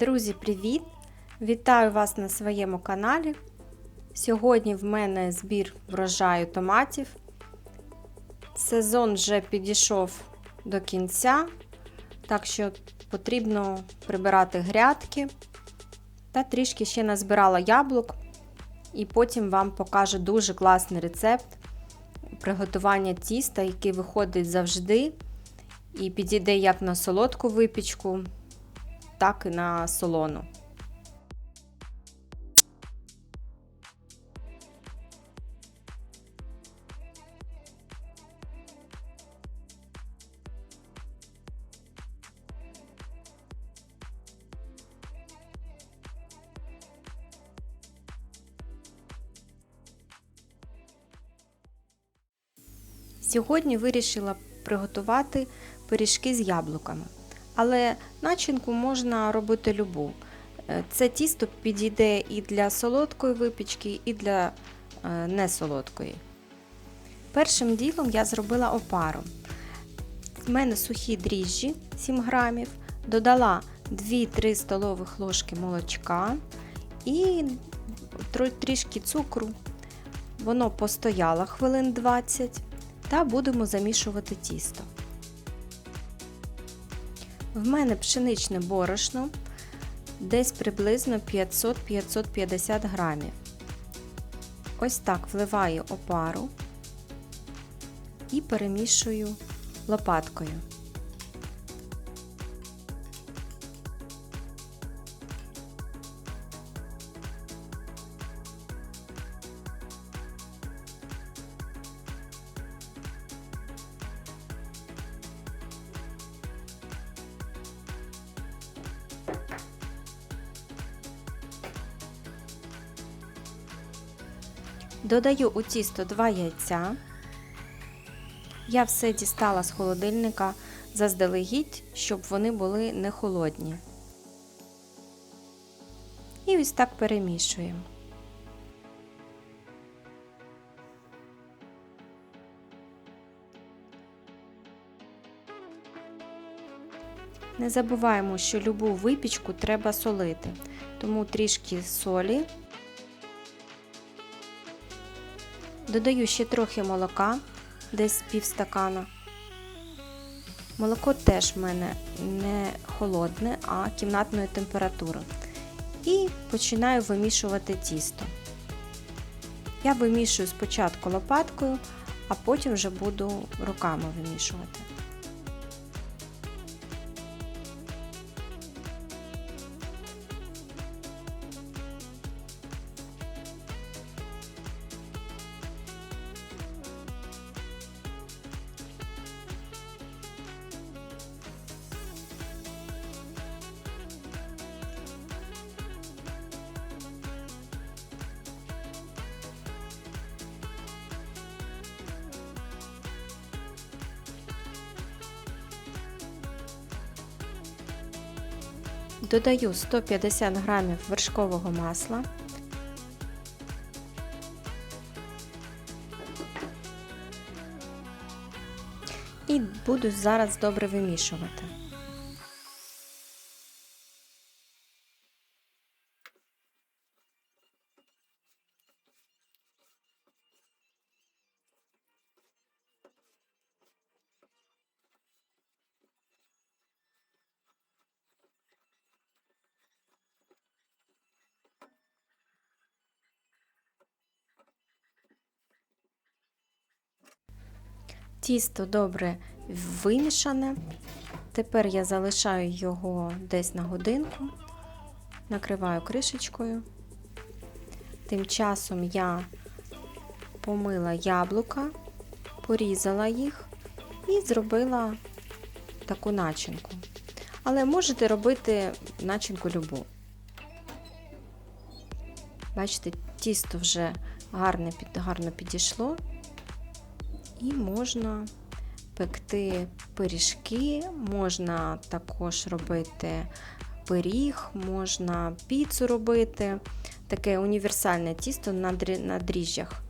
Друзі, привіт! Вітаю вас на своєму каналі. Сьогодні в мене збір врожаю томатів. Сезон вже підійшов до кінця, так що потрібно прибирати грядки. Та трішки ще назбирала яблук, і потім вам покажу дуже класний рецепт приготування тіста, який виходить завжди, і підійде як на солодку випічку, так і на солону. Сьогодні вирішила приготувати пиріжки з яблуками. Але начинку можна робити любу. Е, Це тісто підійде і для солодкої випічки, і для е, несолодкої. Першим ділом я зробила опару. В мене сухі дріжджі 7 грамів, додала 2-3 столових ложки молочка і трішки цукру. Воно постояло хвилин 20 та будемо замішувати тісто. В мене пшеничне борошно десь приблизно 500-550 грамів. Ось так вливаю опару і перемішую лопаткою. Додаю у тісто 2 яйця. Я все дістала з холодильника заздалегідь, щоб вони були не холодні. І ось так перемішуємо. Не забуваємо, що любу випічку треба солити, тому трішки солі. Додаю ще трохи молока, десь пів стакана. Молоко теж в мене не холодне, а кімнатної температури. І починаю вимішувати тісто. Я вимішую спочатку лопаткою, а потім вже буду руками вимішувати. Додаю 150 грамів вершкового масла. І буду зараз добре вимішувати. Тісто добре вимішане. Тепер я залишаю його десь на годинку, накриваю кришечкою. Тим часом я помила яблука, порізала їх і зробила таку начинку. Але можете робити начинку любу. Бачите, тісто вже гарно, гарно підійшло. І можна пекти пиріжки, можна також робити пиріг, можна піцу робити. Таке універсальне тісто на дріжджах.